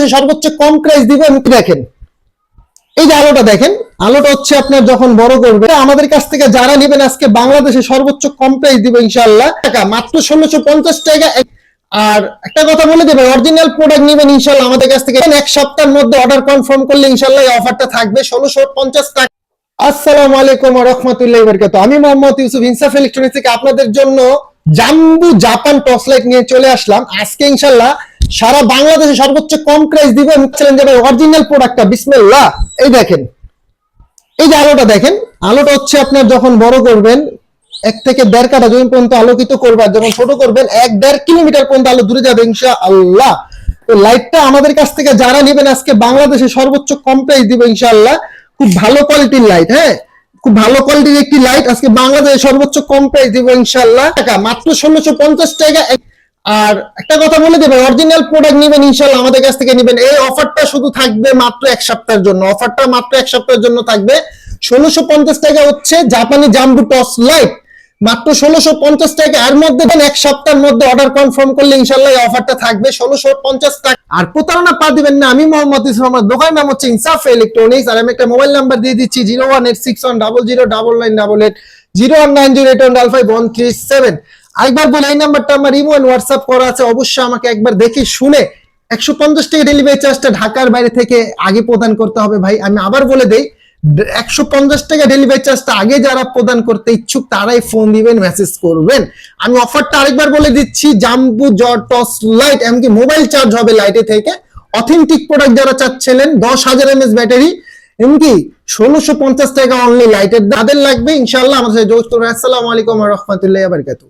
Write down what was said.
বাংলাদেশে সর্বোচ্চ কম প্রাইস দিব এবং দেখেন। এই যে আলোটা দেখেন, আলোটা হচ্ছে আপনার যখন বড় করবে, আমাদের কাছ থেকে যারা নেবেন আজকে বাংলাদেশে সর্বোচ্চ কম প্রাইস দিব ইনশাআল্লাহ। টাকা, মাত্র ষোলোশো পঞ্চাশ টাকা। আর একটা কথা বলে দেবে অরিজিনাল প্রোডাক্ট নেবেন ইনশাআল্লাহ আমাদের কাছ থেকে। এক সপ্তাহের মধ্যে অর্ডার কনফার্ম করলে ইনশাল্লাহ এই অফারটা থাকবে, ষোলোশো পঞ্চাশ টাকা। আসসালামু আলাইকুম রহমতুল্লাহ বরকাত আমি মোহাম্মদ ইউসুফ ইনসাফ ইলেকট্রনিক্স থেকে আপনাদের জন্য জাম্বু জাপান টর্চ লাইট নিয়ে চলে আসলাম। আজকে ইনশাল্লাহ সারা বাংলাদেশে সর্বোচ্চ কম প্রাইস দিব এবং অরিজিনাল প্রোডাক্টটা বিসমিল্লাহ। এই দেখেন, এই যে আলোটা দেখেন, আলোটা হচ্ছে আপনার যখন বড় করবেন, এক থেকে দেড় কাটা জমি পর্যন্ত আলোকিত করবে আর যখন ছোট করবেন, এক দেড় কিলোমিটার পর্যন্ত আলো দূরে যাবে ইনশা আল্লাহ তো লাইটটা আমাদের কাছ থেকে যারা নেবেন, আজকে বাংলাদেশে সর্বোচ্চ কম প্রাইস দিব, ইনশাআল্লাহ। খুব ভালো কোয়ালিটির লাইট হ্যাঁ? খুব ভালো কোয়ালিটির একটি লাইট আজকে বাংলাদেশে সর্বোচ্চ কম প্রাইস দিব, ইনশাআল্লাহ। টাকা, মাত্র ষোলোশো পঞ্চাশ টাকা আর একটা কথা বলে দেবে অরিজিনাল প্রোডাক্ট নেবেন ইনশাআল্লাহ আমাদের কাছ থেকে নেবেন। এই অফারটা শুধু থাকবে মাত্র এক সপ্তাহের জন্য। অফারটা মাত্র এক সপ্তাহের জন্য থাকবে। ষোলোশো পঞ্চাশ টাকা হচ্ছে জাপানি জাম্বু টস লাইট মাত্র ষোলোশো পঞ্চাশ টাকা। এর মধ্যে দেন এক সপ্তাহের মধ্যে অর্ডার কনফার্ম করলে ইনশাল্লাহ এই অফারটা থাকবে। ষোলোশো পঞ্চাশ টাকা। আর প্রতারণা পা দিবেন না, আমি মোহাম্মদ ইসলাম দোকানের নাম হচ্ছে ইনসাফ ইলেকট্রনিক্স আর আমি একটা মোবাইল নাম্বার দিয়ে দিচ্ছি zero one eight six one double zero double nine double eight, zero one nine zero eight one double five one three seven. আরেকবার বলে, এই নাম্বারটা আমার ইমো হোয়াটসঅ্যাপ করা আছে, অবশ্যই আমাকে একবার দেখে শুনে একশো পঞ্চাশ টাকা ডেলিভারি চার্জটা ঢাকার বাইরে থেকে আগে প্রদান করতে হবে ভাই। আমি আবার বলে দেই, একশো পঞ্চাশ টাকা ডেলিভারি চার্জটা আগে যারা প্রদান করতে ইচ্ছুক, তারাই ফোন দিবেন মেসেজ করবেন। আমি অফারটা আরেকবার বলে দিচ্ছি জাম্বু জট টস লাইট এমনকি মোবাইল চার্জ হবে লাইটে থেকে। অথেন্টিক প্রোডাক্ট যারা চাচ্ছিলেন, দশ হাজার এমএস ব্যাটারি এমনকি ষোলোশো পঞ্চাশ টাকা অনলি লাইটের তাদের লাগবে ইনশাল্লাহ আমাদের সাথে যোগাযোগ করবেন আসসালামু আলাইকুম রহমতুল্লাহ বারকাতু